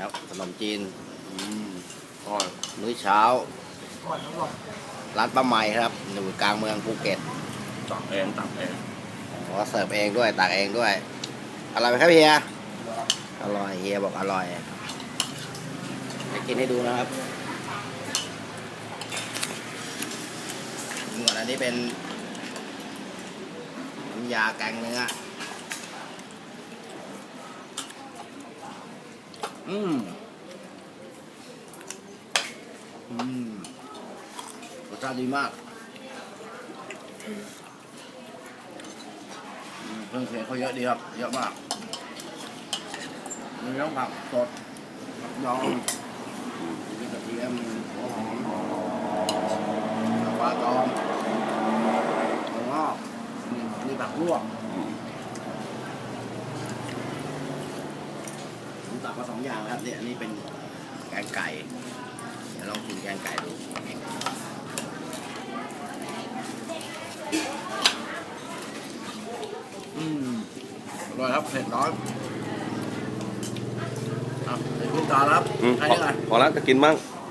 ครับขนมจีนอืมอร่อยมื้อเช้าก่อนก่อนร้านป้าใหม่ครับอยู่กลางเมืองภูเก็ตตักเองตักเองอ๋อเสิร์ฟเองด้วยตักเองด้วยอร่อยไหมครับเฮียอร่อยเฮียบอกอร่อยจะกินให้ดูนะครับส่วนอันนี้เป็นน้ำยาแกงเนื้อ อืมอืมรสชาติดีมากเครื่องเคียงเขาเยอะดีครับ เยอะมากมีทั้งผักสดผักดองมีกระเทียมหัวหอมปลาตองถั่วงอกมีผักลวก ผมตักมาสองอย่างแล้วครับเนี่ยอันนี้เป็นแกงไก่ เดี๋ยวลองกินแกงไก่ดูอืมอร่อยครับเผ็ดน้อยอะเดี๋ยวขึ้นจานแล้วครับอืมใครพอนี่ก่อน พอแล้วจะกินบ้างอ